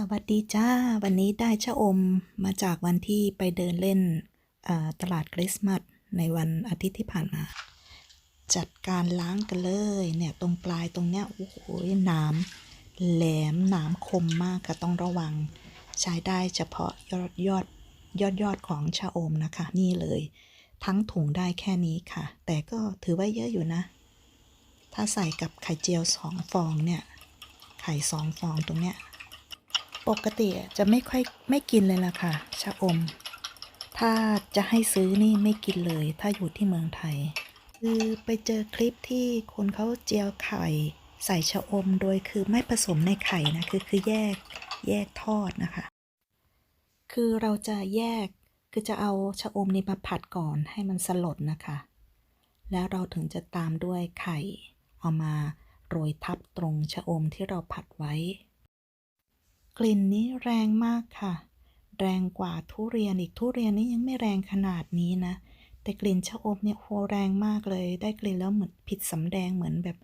สวัสดีจ้า วันนี้ได้ชะอมมาจากวันที่ไปเดินเล่นตลาดคริสต์มาสในวันอาทิตย์ที่ผ่านมา จัดการล้างกันเลยเนี่ยตรงปลายตรงเนี้ยโอ้โหน้ำแหลมนามคมมากค่ะต้องระวัง ใช้ได้เฉพาะยอดยอดยอดยอดของชะอมนะคะ นี่เลย ทั้งถุงได้แค่นี้ค่ะ แต่ก็ถือว่าเยอะอยู่นะ ถ้าใส่กับไข่เจียวสองฟองเนี่ยไข่สองฟองตรงเนี้ย ปกติจะไม่ค่อยไม่กินเลยล่ะค่ะ ชะอม ถ้าจะให้ซื้อนี่ไม่กินเลย ถ้าอยู่ที่เมืองไทย คือไปเจอคลิปที่คนเขาเจียวไข่ ใส่ชะอมโดยคือไม่ผสมในไข่นะคือคือแยกแยกทอดนะคะ คือเราจะแยกคือจะเอาชะอมนี่มาผัดก่อนให้มันสลดนะคะ แล้วเราถึงจะตามด้วยไข่ เอามาโรยทับตรงชะอมที่เราผัดไว้ กลิ่นนี้แรงมากค่ะ แรงกว่าทุเรียนอีกทุเรียนนี้ยังไม่แรงขนาดนี้นะ แต่กลิ่นชะอมเนี่ยโหแรงมากเลย ได้กลิ่นแล้วเหมือนผิดสำแดงเหมือนแบบ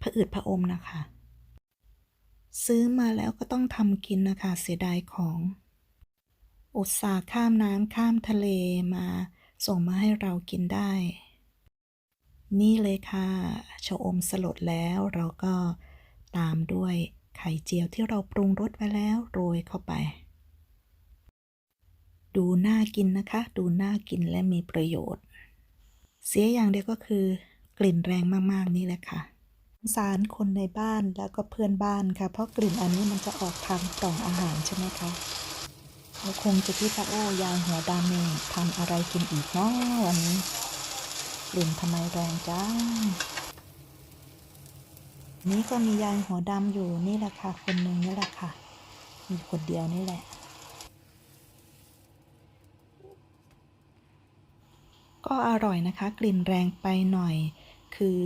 ผะอืดผะอมนะคะ ซื้อมาแล้วก็ต้องทำกินนะคะ เสียดายของอุตส่าห์ข้ามน้ำข้ามทะเลมา ส่งมาให้เรากินได้ นี่เลยค่ะชะอมสลดแล้วเราก็ตามด้วย ไข่เจียวที่เราปรุงรสไว้แล้วโรยเข้าไป ดูน่ากินนะคะ ดูน่ากินและมีประโยชน์ เสียอย่างเดียวก็คือกลิ่นแรงมากๆนี่แหละค่ะสารคนในบ้านแล้วก็เพื่อนบ้านค่ะ เพราะกลิ่นอันนี้มันจะออกทางกล่องอาหารใช่ไหมคะเราคงจะคิดว่าโอ้ยายหัวดำเนี่ยทำอะไรกินอีกเนาะวันนี้กลิ่นทำไมแรงจัง นี่ก็มียายหัวดำอยู่นี่แหละค่ะ คนหนึ่งนี่แหละค่ะ มีคนเดียวนี่แหละ ก็อร่อยนะคะ กลิ่นแรงไปหน่อย คือ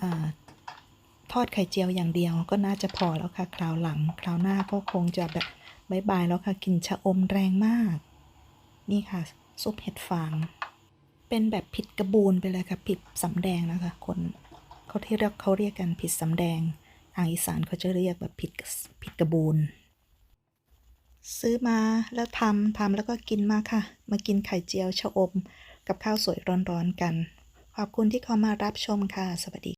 อทอดไข่เจียวอย่างเดียวก็น่าจะพอแล้วค่ะ คราวหลัง คราวหน้าก็คงจะแบบบายบายแล้วค่ะกลิ่นชะอมแรงมาก นี่ค่ะ ซุปเห็ดฟาง เป็นแบบผิดกระบูนไปเลยค่ะ ผิดสำแดงนะคะ คน เขาที่เรียกเขาเรียกกันผิดสำแดงทางอีสานเขาจะเรียกแบบผิดผิดกระบูนซื้อมาแล้วทำทำแล้วก็กินมาค่ะ มากินไข่เจียวชะอม กับข้าวสวยร้อนๆกัน ขอบคุณที่เข้ามารับชมค่ะ สวัสดี